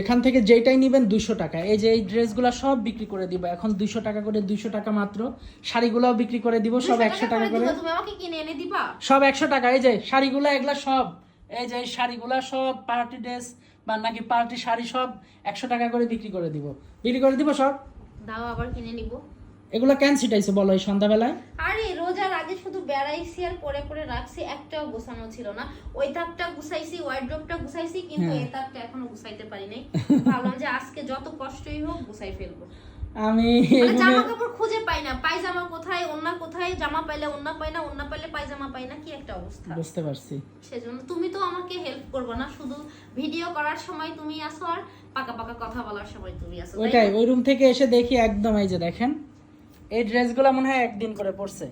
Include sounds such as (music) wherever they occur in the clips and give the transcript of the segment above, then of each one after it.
এখান থেকে যেটাই নেবেন দুশো টাকা। এই যে এই ড্রেসগুলো সব বিক্রি করে দিব। এখন দুশো টাকা করে দুশো টাকা মাত্র। শাড়িগুলোও বিক্রি করে দিব সব একশো টাকা করে সব একশো টাকা। এই যে শাড়িগুলো এগুলা সব। এই যে শাড়িগুলা সব পার্টি ড্রেস বা নাকি পার্টি শাড়ি সব একশো টাকা করে বিক্রি করে দিব। বিক্রি করে দিব সব? দাও আবার কিনে নিব। এগুলো কেন ছিটাইছে বলো এই সন্ধ্যাবেলায়? আরে আগে শুধু বেড়াইছি আর পরে পরে রাখছি একটাও গোছানো ছিল না। ওই তাকটা গুছাইছি ওয়ার্ড্রপটা গুছাইছি কিন্তু হ্যাঁ। এই তাকটা এখনও গুছাইতে পারি নাই। ভাবলাম যে আজকে যত কষ্টই হোক গুছাই ফেলব। আমি মানে জামা কাপড় খুঁজে পাই না। পায়জামা কোথায় ওন্না কোথায় জামা পাইলে ওন্না পাই না ওন্না পাইলে পায়জামা পাই না কি একটা অবস্থা। বুঝতে পারছি। সেজন্য তুমি তো আমাকে হেল্প করবে না শুধু ভিডিও করার সময় তুমি আসো আর পাকা পাকা কথা বলার সময় তুমি আসো ওইটাই ওই রুম থেকে এসে দেখি একদম এই যে দেখেন এই ড্রেসগুলো মনে হয় একদিন করে পড়ছে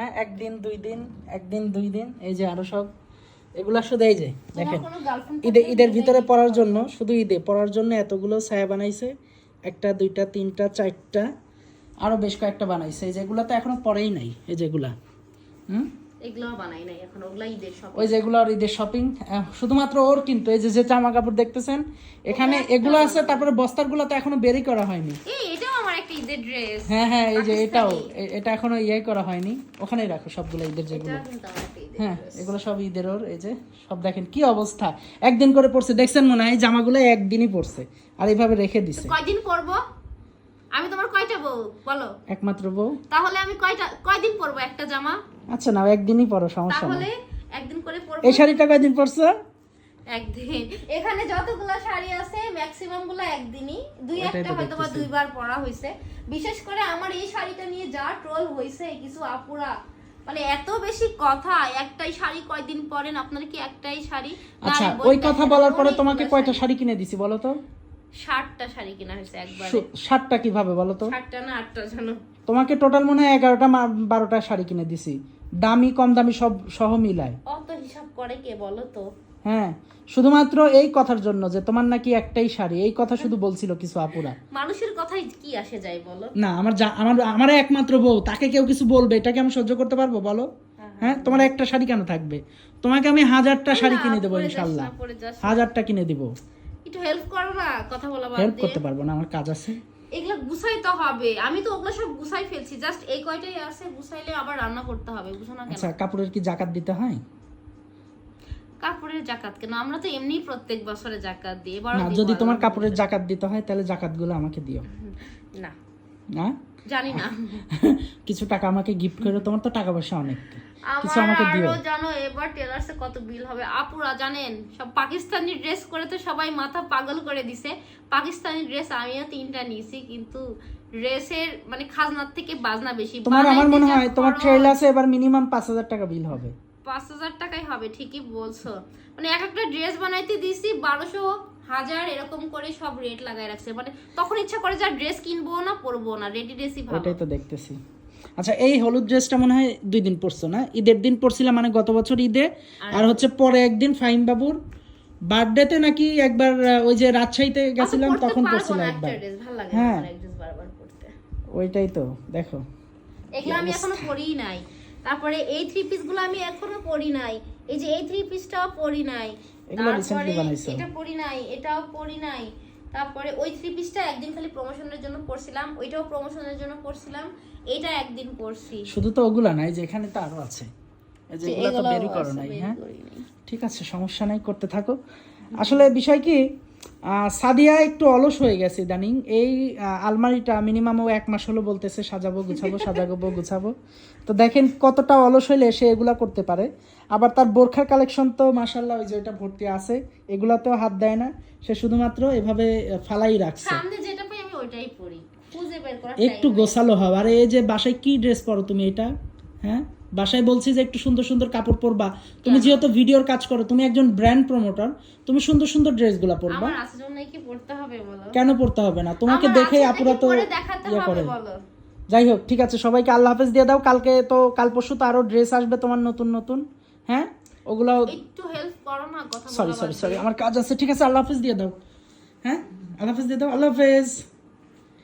হ্যাঁ একদিন দুই দিন একদিন দুই দিন এই যে আরও সব। এগুলা শুধু এই যে দেখেন। ঈদে ঈদের ভিতরে পড়ার জন্য শুধু ঈদে পড়ার জন্য এতগুলো ছায়া বানাইছে। একটা দুইটা তিনটা চারটা আরও বেশ কয়েকটা বানাইছে। এই যেগুলো তো এখনও পরেই নাই এই যেগুলা। হুম? বানাই নাই এখন ঈদের ওই যেগুলো ঈদের শপিং শুধুমাত্র ওর কিন্তু এই যে যে জামা কাপড় দেখতেছেন এখানে এগুলো আছে তারপরে বস্তারগুলো তো এখনও বেরই করা হয়নি। এই একটা ঈদের ড্রেস হ্যাঁ হ্যাঁ এই যে এটাও এটা এখনও ইয়ে করা হয়নি। ওখানেই রাখো সবগুলো ঈদের যেগুলো। হ্যাঁ এগুলো সব ঈদের ওর এই যে সব দেখেন কি অবস্থা। একদিন করে পড়ছে দেখছেন মনে হয় এই জামাগুলো একদিনই পড়ছে আর এইভাবে রেখে দিছে। কয়দিন পরবো? আমি তোমার কয়টা বউ বলো? একমাত্র বউ? তাহলে আমি কয়টা কয়দিন পরবো একটা জামা? আচ্ছা না একদিনই পরো সমস্যা তাহলে একদিন করে পরবো। এই শাড়িটা কয়দিন পরছো? একদিন। এখানে যতগুলো শাড়ি আছে ম্যাক্সিমামগুলো একদিনই। দুই একটা হয়তো বা দুইবার পরা হয়েছে বিশেষ করে আমার এই শাড়িটা নিয়ে যা ট্রোল হয়েছে কিছু আপুরা। মানে এত বেশি কথা একটাই শাড়ি কয়দিন পরেন আপনার কি একটাই শাড়ি? আচ্ছা ওই কথা বলার পরে তোমাকে কয়টা শাড়ি। কিনে দিছি বলো তো? ষাটটা শাড়ি কেনা হয়েছে একবারে। ষাটটা কীভাবে বলো তো? ষাটটা না আটটা জানো তোমাকে টোটাল মনে হয় এগারোটা বারোটা শাড়ি কিনে দিছি। দামি কম দামি সব সহ মিলায়। অত হিসাব করে কে বলো তো? হ্যাঁ শুধুমাত্র এই কথার জন্য যে তোমার নাকি একটাই শাড়ি। এই কথা শুধু বলছিল কিছু আপুরা। মানুষের কথাই কি আসে যায় বলো? না আমার আমার আমার একমাত্র বউ তাকে কেউ কিছু বলবে এটাকে আমি সহ্য করতে পারব বলো? হ্যাঁ তোমার একটা শাড়ি কেন থাকবে? তোমাকে আমি হাজারটা শাড়ি কিনে দেবো ইনশাল্লাহ। হাজারটা কিনে দিব। একটু হেল্প করো না কথা বলা হেল্প করতে পারব না আমার কাজ আছে। এগুলো গুছাইতে হবে। আমি তো ওগুলো সব গুছাই ফেলছি জাস্ট এই কয়টাই আছে গুছাইলে আবার রান্না করতে হবে বুঝো না কেন? আচ্ছা কাপড়ের কি জাকাত দিতে হয়? কাপড়ের জাকাত কেন? আমরা তো এমনি প্রত্যেক বছরে জাকাত দিই এবার যদি তোমার কাপড়ের জাকাত দিতে হয় তাহলে জাকাতগুলো আমাকে দিও। না। না? জানি না। (laughs) কিছু টাকা আমাকে গিফট করে তোমার তো টাকা পয়সা অনেক। কিছু আমাকে দিও। আরও জানো এবার টেলার্সে কত বিল হবে। আপুরা জানেন সব পাকিস্তানি ড্রেস করে তো সবাই মাথা পাগল করে দিছে। পাকিস্তানি ড্রেস আমিও তিনটা নিয়েছি কিন্তু ড্রেসের মানে খাজনার থেকে বাজনা বেশি। তোমার আমার মনে হয় তোমার খরচ, এবার মিনিমাম পাঁচ হাজার টাকা বিল হবে। পাঁচ হাজার টাকাই হবে ঠিকই বলছো। মানে এক একটা ড্রেস বানাইতে দিছি বারোশো হাজার এরকম করে সব রেট লাগাই রাখছে। মানে তখন ইচ্ছা করে যা ড্রেস কিনবো না পরবো না রেডি ড্রেসই ভালো। ওটাই তো দেখতেছি। আচ্ছা এই হলুদ ড্রেসটা মনে হয় দুই দিন পরছো না? ঈদের দিন পরছিলাম মানে গত বছর ঈদে। আর হচ্ছে পরে একদিন ফাইম বাবুর বার্থডেতে নাকি একবার ওই যে রাজশাহীতে গেছিলাম তখন পরছিলাম একবার। ভালো লাগে হ্যাঁ। ওইটাই তো দেখো। এগুলো আমি এখনও পরিই নাই। তারপরে এই থ্রি পিসগুলো আমি এখনও পরি নাই। এই যে এই থ্রি পিসটাও পরি নাই। তারপরে এটা পরি নাই এটাও পরি নাই। তারপরে ওই থ্রি পিসটা একদিন খালি প্রমোশনের জন্য পরছিলাম ওইটাও প্রমোশনের জন্য পরছিলাম এটা একদিন পরছি। শুধু তো ওগুলা নাই যে এখানে তো আরও আছে। এই যে এগুলো তো এগুলোও করো নাই হ্যাঁ? ঠিক আছে সমস্যা নাই করতে থাকো। আসলে বিষয় কি সাদিয়া একটু অলস হয়ে গেছে ইদানিং। এই আলমারিটা মিনিমাম ও এক মাস হলো বলতেছে সাজাবো গুছাবো সাজাবো গুছাবো। তো দেখেন কতটা অলস হইলে সে এগুলা করতে পারে। আবার তার বোরখার কালেকশন তো মাসাল্লাহ ওই যে ওইটা ভর্তি আছে এগুলাতেও হাত দেয় না। সে শুধুমাত্র এভাবে ফালাই রাখছে। যেটা পাই আমি ওইটাই পরি। একটু গোছালো হও। আর এই যে বাসায় কি ড্রেস পরো তুমি এটা? হ্যাঁ? বাসায় বলছি যে একটু সুন্দর সুন্দর কাপড় পরবা। তুমি যেহেতু ভিডিওর কাজ করো তুমি একজন ব্র্যান্ড প্রমোটার তুমি সুন্দর সুন্দর ড্রেসগুলো পরবা। আমার আছে জন্য কি পড়তে হবে বলো? কেন পড়তে হবে না? তোমাকে দেখে আপুরা তো ইয়ে করে। যাই হোক ঠিক আছে সবাইকে আল্লাহ হাফেজ দিয়ে দাও। কালকে তো কাল পরশু তো আরও ড্রেস আসবে তোমার নতুন নতুন। হ্যাঁ? ওগুলো একটু হেল্প করো না কথা সরি সরি সরি আমার কাজ আছে ঠিক আছে আল্লাহ হাফেজ দিয়ে দাও। হ্যাঁ? আল্লাহ হাফেজ দিয়ে দাও আল্লাহ হাফেজ।